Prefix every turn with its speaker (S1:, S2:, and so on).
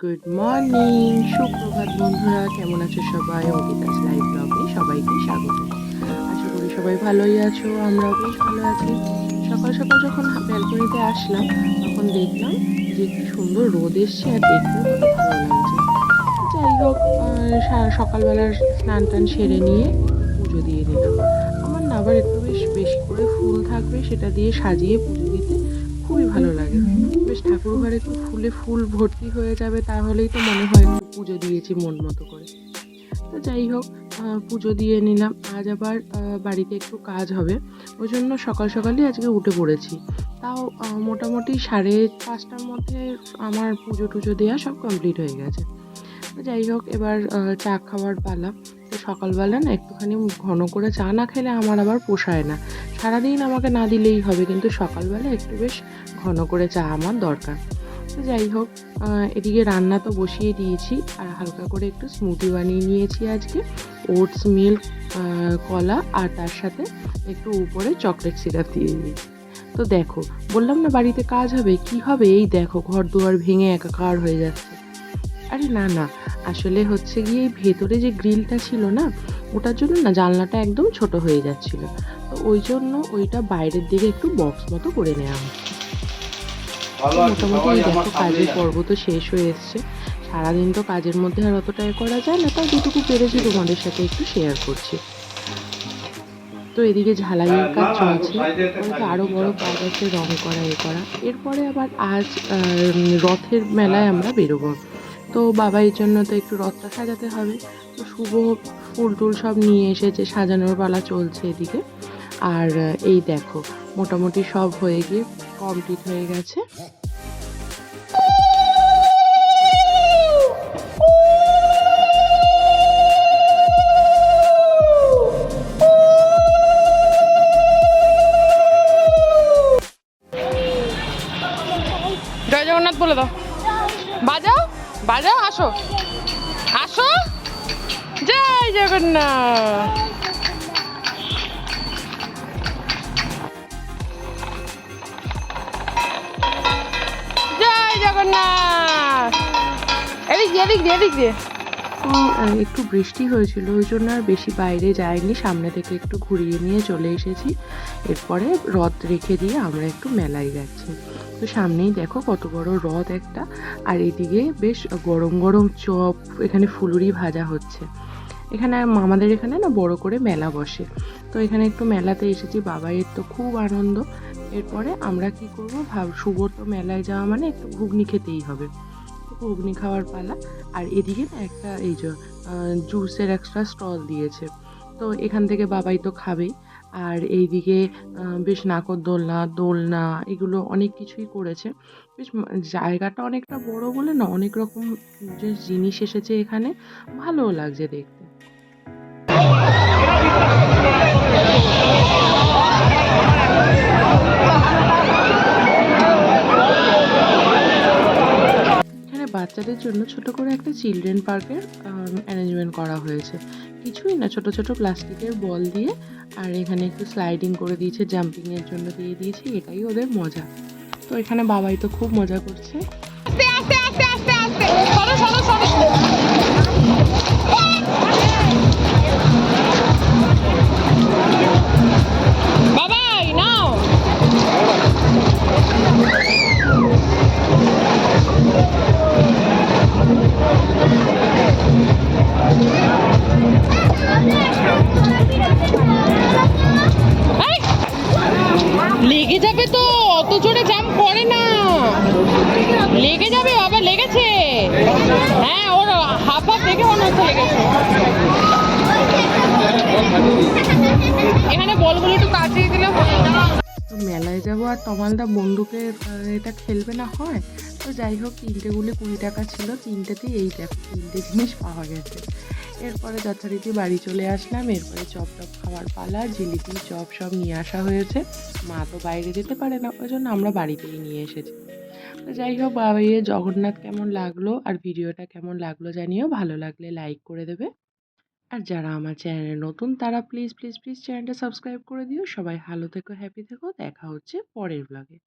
S1: Good morning সুপ্রভাত বন্ধুরা, কেমন আছো সবাই? অঙ্কিতাস লাইভ ব্লগে সবাইকে স্বাগত। আশা করি সবাই ভালোই আছো, আমরাও বেশ ভালো আছি। সকাল সকাল যখন ব্যালকনিতে আসলাম, তখন দেখলাম যে কি সুন্দর রোদ এসছে আর দেখতে ভালো লাগছে। যাই হোক সকালবেলার স্নান টান সেরে নিয়ে পুজো দিয়ে নিলাম আমার না আবার একটু বেশ, বেশি করে ফুল থাকবে, সেটা দিয়ে সাজিয়ে পুজো দিতে খুবই ভালো লাগে। বেশ ঠাকুর ঘরে একটু ফুলে ফুল ভর্তি হয়ে যাবে, তাহলেই তো মনে হয় একটু পুজো দিয়েছি মন মতো করে। তো যাই হোক পুজো দিয়ে নিলাম। আজ আবার বাড়িতে একটু কাজ হবে। ওই জন্য সকাল সকালই আজকে উঠে পড়েছি। তাও মোটামুটি সাড়ে পাঁচটার মধ্যে আমার পুজো টুজো দেওয়া সব কমপ্লিট হয়ে গেছে। যাই হোক, এবার চা খাওয়ার পালা। তো সকালবেলা না একটুখানি ঘন করে চা না খেলে আমার আবার পোষায় না। সারাদিন আমাকে না দিলেই হবে, কিন্তু সকালবেলা একটু বেশ ঘন করে চা আমার দরকার। তো যাই হোক এদিকে রান্না তো বসিয়ে দিয়েছি, আর হালকা করে একটু স্মুদি বানিয়ে নিয়েছি আজকে। ওটস মিল্ক কলা, আর তার সাথে একটু উপরে চকলেট সিরাপ দিয়ে দিয়েছি। তো দেখো, বললাম না বাড়িতে কাজ হবে? কি হবে? এই দেখো ঘর দুয়ার ভেঙে একাকার হয়ে যাচ্ছে। আরে না না, আসলে হচ্ছে গিয়ে ভেতরে যে গ্রিলটা ছিল না, ওটার জন্য না জানলাটা একদম ছোট হয়ে যাচ্ছিল। ওই জন্য ওইটা বাইরের দিকে একটু বক্স মতো করে নেওয়া হচ্ছে। মোটামুটি দেখো কাজের পর্ব তো শেষ হয়ে এসছে। সারাদিন তো কাজের মধ্যে আর অতটা করা যায় না তাও যেটুকু পেরেছি তোমাদের সাথে একটু শেয়ার করছি। তো এদিকে ঝালাইয়ের কাজ চলছে। হয়তো আরও বড় কাজ আছে রং করা এ করা। এরপরে আবার আজ রথের মেলায় আমরা বেরোবো। তো বাবা এর জন্য তো একটু রথটা সাজাতে হবে। তো শুভ ফুল টুল সব নিয়ে এসেছে সাজানোর পালা চলছে এদিকে। আর এই দেখো, মোটামুটি সব হয়ে গিয়ে কমপ্লিট হয়ে গেছে।
S2: জয় জগন্নাথ বলে দাও। বাজাও বাজাও, আসো। আসো। জয় জগন্নাথ। দিয়ে দিয়ে
S1: একটু বৃষ্টি হয়েছিল, ওই জন্য আর বেশি বাইরে যাইনি। সামনে থেকে একটু ঘুরিয়ে নিয়ে চলে এসেছি। এরপরে রথ রেখে দিয়ে আমরা একটু মেলায় যাচ্ছি। তো সামনেই দেখো কত বড় রথ একটা। আর এদিকে বেশ গরম গরম চপ, এখানে ফুলুরি ভাজা হচ্ছে। এখানে আম- আমাদের এখানে না বড় করে মেলা বসে। তো এখানে একটু মেলাতে এসেছি, বাবাইয়ের তো খুব আনন্দ। এরপরে আমরা কি করব, ভাব শুভ তো মেলায় যাওয়া মানে একটু ঘুগনি খেতেই হবে। ঘুগনি খাওয়ার পালা। আর এদিকে না একটা এই যে জুসের এক্সট্রা স্টল দিয়েছে। তো এখান থেকে বাবাই তো খাবেই। আর এইদিকে বেশ নাকরদোলনা, দোলনা এগুলো অনেক কিছুই করেছে। বেশ জায়গাটা অনেকটা বড় বলে না অনেক রকম যে জিনিস এসেছে এখানে, ভালোও লাগছে দেখতে। বাচ্চাদের জন্য ছোট করে একটা চিলড্রেন পার্কের অ্যারেঞ্জমেন্ট করা হয়েছে। কিছুই না ছোট ছোট প্লাস্টিকের বল দিয়ে আর এখানে একটু স্লাইডিং করে দিয়েছে জাম্পিংয়ের জন্য দিয়ে দিয়েছে এটাই ওদের মজা। তো এখানে বাবাই তো খুব মজা করছে।
S2: আস্তে আস্তে আস্তে আস্তে আস্তে। করে না। লেগে যাবে বাবা লেগেছে। হ্যাঁ ওর হাফ হাফ দেখে মনে হচ্ছে লেগেছে। এখানে বলগুলো একটু কাটিয়ে দিলে
S1: মেলায় যাব আর তমালদা আহ, এটা খেলবে না হয়? তো যাই হোক তিনটে গুলি কুড়ি টাকা ছিল তিনটেতেই এই দেখো তিনটে জিনিস পাওয়া গেছে। এরপরে যথারীতি বাড়ি চলে আসলাম। এরপরে চপ টপ খাওয়ার পালা, জিলিপি, চপ সব নিয়ে আসা হয়েছে। মা তো বাইরে যেতে পারে না ওই জন্য আমরা বাড়িতেই নিয়ে এসেছি। যাই হোক, বাবা ইয়ে জগন্নাথ কেমন লাগল আর ভিডিওটা কেমন লাগল জানিও। ভালো লাগলে লাইক করে দেবে। আর যারা আমার চ্যানেলে নতুন, তারা প্লিজ প্লিজ প্লিজ চ্যানেলটা সাবস্ক্রাইব করে দিও। সবাই ভালো থেকো, হ্যাপি থেকো। দেখা হচ্ছে পরের ব্লগে